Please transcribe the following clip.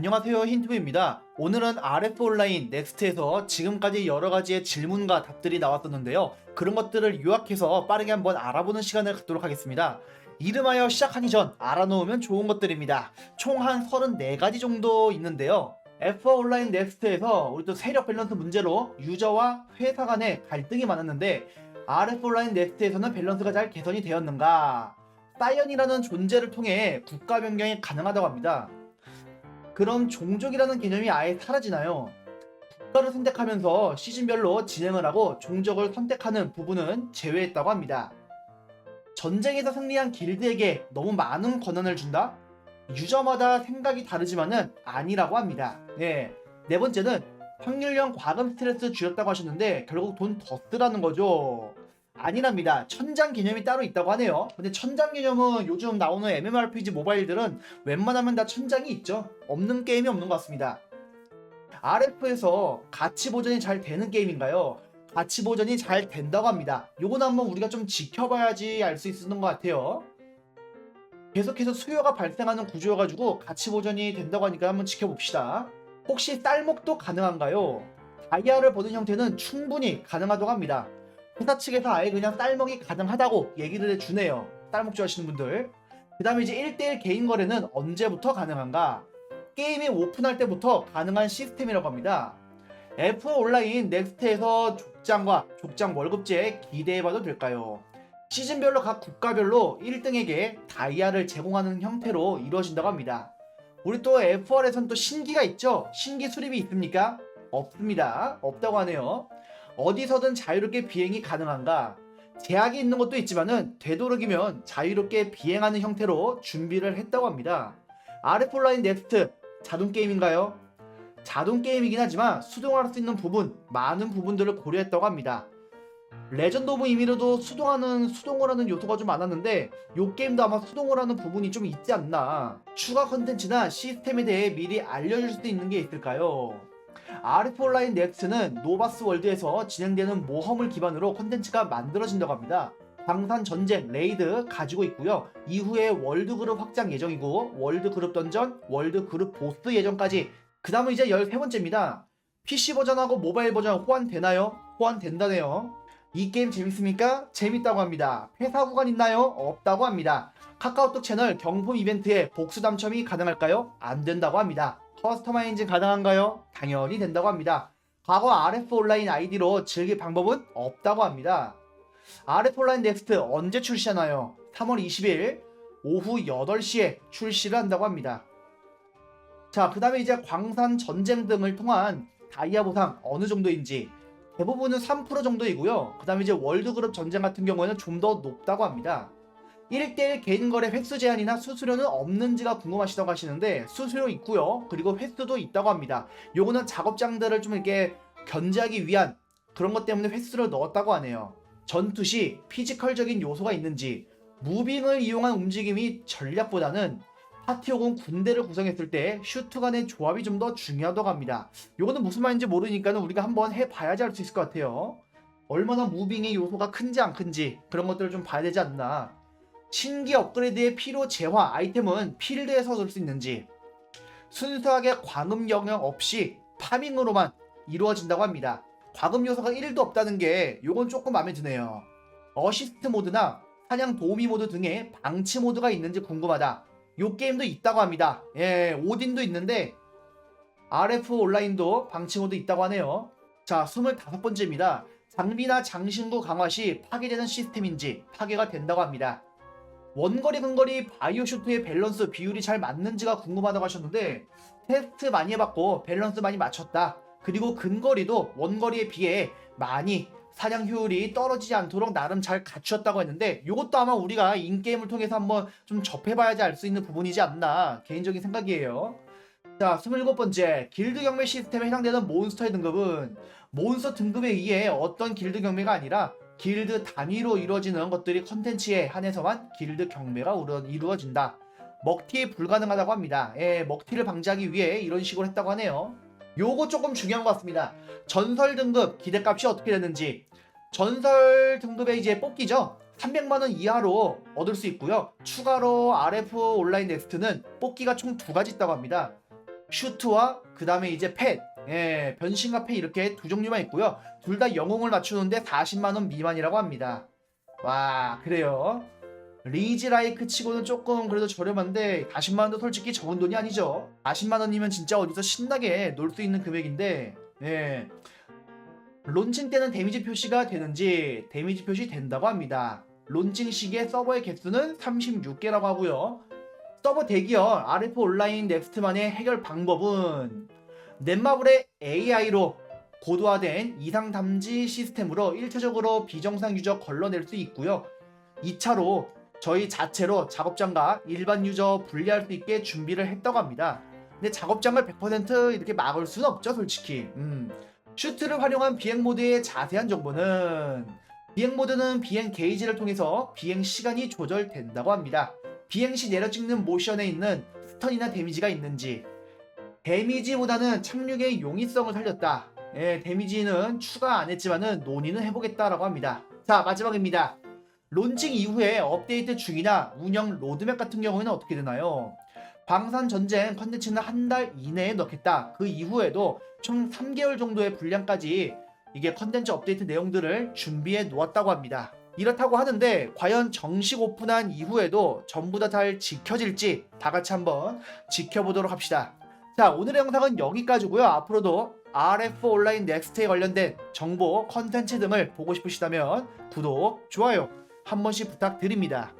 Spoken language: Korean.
안녕하세요 힌트부입니다. 오늘은 RF 온라인 넥스트에서 지금까지 여러 가지의 질문과 답들이 나왔었는데요. 그런 것들을 요약해서 빠르게 한번 알아보는 시간을 갖도록 하겠습니다. 이름하여 시작하기 전 알아놓으면 좋은 것들입니다. 총 한 34가지 정도 있는데요. F 온라인 넥스트에서 우리 또 세력 밸런스 문제로 유저와 회사 간의 갈등이 많았는데 RF 온라인 넥스트에서는 밸런스가 잘 개선이 되었는가? 사이언이라는 존재를 통해 국가 변경이 가능하다고 합니다. 그럼 종족이라는 개념이 아예 사라지나요? 국가를 선택하면서 시즌별로 진행을 하고 종족을 선택하는 부분은 제외했다고 합니다. 전쟁에서 승리한 길드에게 너무 많은 권한을 준다? 유저마다 생각이 다르지만은 아니라고 합니다. 네. 네 번째는 확률형 과금 스트레스 줄였다고 하셨는데 결국 돈 더 쓰라는 거죠. 아니랍니다. 천장 개념이 따로 있다고 하네요. 근데 천장 개념은 요즘 나오는 MMORPG 모바일들은 웬만하면 다 천장이 있죠. 없는 게임이 없는 것 같습니다. RF에서 가치 보전이 잘 되는 게임인가요? 가치 보전이 잘 된다고 합니다. 요건 한번 우리가 좀 지켜봐야지 알 수 있는 것 같아요. 계속해서 수요가 발생하는 구조여가지고 가치 보전이 된다고 하니까 한번 지켜봅시다. 혹시 쌀목도 가능한가요? 다이아를 버는 형태는 충분히 가능하다고 합니다. 회사 측에서 아예 그냥 쌀먹이 가능하다고 얘기를 해주네요. 쌀먹 좋아하시는 분들. 그 다음에 이제 1대1 개인 거래는 언제부터 가능한가? 게임이 오픈할 때부터 가능한 시스템이라고 합니다. F 온라인 넥스트에서 족장과 족장 월급제 기대해봐도 될까요? 시즌별로 각 국가별로 1등에게 다이아를 제공하는 형태로 이루어진다고 합니다. 우리 또 F1에선 또 신기가 있죠? 신기 수립이 있습니까? 없습니다. 없다고 하네요. 어디서든 자유롭게 비행이 가능한가? 제약이 있는 것도 있지만은 되도록이면 자유롭게 비행하는 형태로 준비를 했다고 합니다. 온라인 넥스트 자동 게임인가요? 자동 게임이긴 하지만 수동할 수 있는 부분, 많은 부분들을 고려했다고 합니다. 레전드 오브 이미로도 수동하는 수동을 하는 요소가 좀 많았는데 요 게임도 아마 수동을 하는 부분이 좀 있지 않나. 추가 컨텐츠나 시스템에 대해 미리 알려줄 수도 있는 게 있을까요? RF 온라인 넥스트는 노바스 월드에서 진행되는 모험을 기반으로 콘텐츠가 만들어진다고 합니다. 광산 전쟁 레이드 가지고 있고요. 이후에 월드 그룹 확장 예정이고 월드 그룹 던전, 월드 그룹 보스 예정까지. 그 다음은 이제 13번째입니다. PC 버전하고 모바일 버전 호환되나요? 호환된다네요. 이 게임 재밌습니까? 재밌다고 합니다. 회사 구간 있나요? 없다고 합니다. 카카오톡 채널 경품 이벤트에 복수 당첨이 가능할까요? 안 된다고 합니다. 커스터마이징 가능한가요? 당연히 된다고 합니다. 과거 RF 온라인 아이디로 즐길 방법은 없다고 합니다. RF 온라인 넥스트 언제 출시하나요? 3월 20일 오후 8시에 출시를 한다고 합니다. 자, 그 다음에 이제 광산 전쟁 등을 통한 다이아 보상 어느 정도인지 대부분은 3% 정도이고요. 그 다음에 이제 월드그룹 전쟁 같은 경우에는 좀 더 높다고 합니다. 1대1 개인 거래 횟수 제한이나 수수료는 없는지가 궁금하시다고 하시는데 수수료 있고요. 그리고 횟수도 있다고 합니다. 요거는 작업장들을 좀 이렇게 견제하기 위한 그런 것 때문에 횟수를 넣었다고 하네요. 전투 시 피지컬적인 요소가 있는지 무빙을 이용한 움직임이 전략보다는 파티 혹은 군대를 구성했을 때 슈트 간의 조합이 좀 더 중요하다고 합니다. 요거는 무슨 말인지 모르니까 우리가 한번 해봐야지 알 수 있을 것 같아요. 얼마나 무빙의 요소가 큰지 안 큰지 그런 것들을 좀 봐야 되지 않나. 신기 업그레이드의 필요 재화 아이템은 필드에서 얻을 수 있는지 순수하게 과금 영역 없이 파밍으로만 이루어진다고 합니다. 과금 요소가 1도 없다는 게 요건 조금 마음에 드네요. 어시스트 모드나 사냥 도우미 모드 등의 방치 모드가 있는지 궁금하다. 요 게임도 있다고 합니다. 예, 오딘도 있는데 RF 온라인도 방치 모드 있다고 하네요. 자, 25번째입니다. 장비나 장신구 강화 시 파괴되는 시스템인지 파괴가 된다고 합니다. 원거리 근거리 바이오 슈트의 밸런스 비율이 잘 맞는지가 궁금하다고 하셨는데 테스트 많이 해봤고 밸런스 많이 맞췄다. 그리고 근거리도 원거리에 비해 많이 사냥 효율이 떨어지지 않도록 나름 잘 갖추었다고 했는데 이것도 아마 우리가 인게임을 통해서 한번 좀 접해봐야지 알 수 있는 부분이지 않나 개인적인 생각이에요. 자, 27번째. 길드 경매 시스템에 해당되는 몬스터의 등급은 몬스터 등급에 의해 어떤 길드 경매가 아니라 길드 단위로 이루어지는 것들이 컨텐츠에 한해서만 길드 경매가 이루어진다. 먹튀 불가능하다고 합니다. 예, 먹튀를 방지하기 위해 이런 식으로 했다고 하네요. 요거 조금 중요한 것 같습니다. 전설 등급 기대값이 어떻게 되는지. 전설 등급의 이제 뽑기죠. 300만원 이하로 얻을 수 있고요. 추가로 RF 온라인 넥스트는 뽑기가 총 두 가지 있다고 합니다. 슈트와 그 다음에 이제 펫, 예, 변신과 펫 이렇게 두 종류만 있고요. 둘 다 영웅을 맞추는데 40만 원 미만이라고 합니다. 와, 그래요. 리즈 라이크 치고는 조금 그래도 저렴한데 40만 원도 솔직히 적은 돈이 아니죠. 40만 원이면 진짜 어디서 신나게 놀 수 있는 금액인데, 예. 론칭 때는 데미지 표시가 되는지 데미지 표시 된다고 합니다. 론칭 시기에 서버의 개수는 36개라고 하고요. 서버 대기열 RF 온라인 넥스트만의 해결 방법은 넷마블의 AI로 고도화된 이상 담지 시스템으로 1차적으로 비정상 유저 걸러낼 수 있고요. 2차로 저희 자체로 작업장과 일반 유저 분리할 수 있게 준비를 했다고 합니다. 근데 작업장을 100% 이렇게 막을 수는 없죠, 솔직히. 음. 슈트를 활용한 비행 모드의 자세한 정보는 비행 모드는 비행 게이지를 통해서 비행 시간이 조절된다고 합니다. 비행 시 내려 찍는 모션에 있는 스턴이나 데미지가 있는지 데미지보다는 착륙의 용이성을 살렸다. 예, 데미지는 추가 안 했지만은 논의는 해보겠다라고 합니다. 자 마지막입니다. 론칭 이후에 업데이트 중이나 운영 로드맵 같은 경우에는 어떻게 되나요? 방산 전쟁 컨텐츠는 한 달 이내에 넣겠다. 그 이후에도 총 3개월 정도의 분량까지 이게 컨텐츠 업데이트 내용들을 준비해 놓았다고 합니다. 이렇다고 하는데 과연 정식 오픈한 이후에도 전부 다 잘 지켜질지 다 같이 한번 지켜보도록 합시다. 자 오늘의 영상은 여기까지고요. 앞으로도 RF 온라인 넥스트에 관련된 정보, 컨텐츠 등을 보고 싶으시다면 구독, 좋아요 한 번씩 부탁드립니다.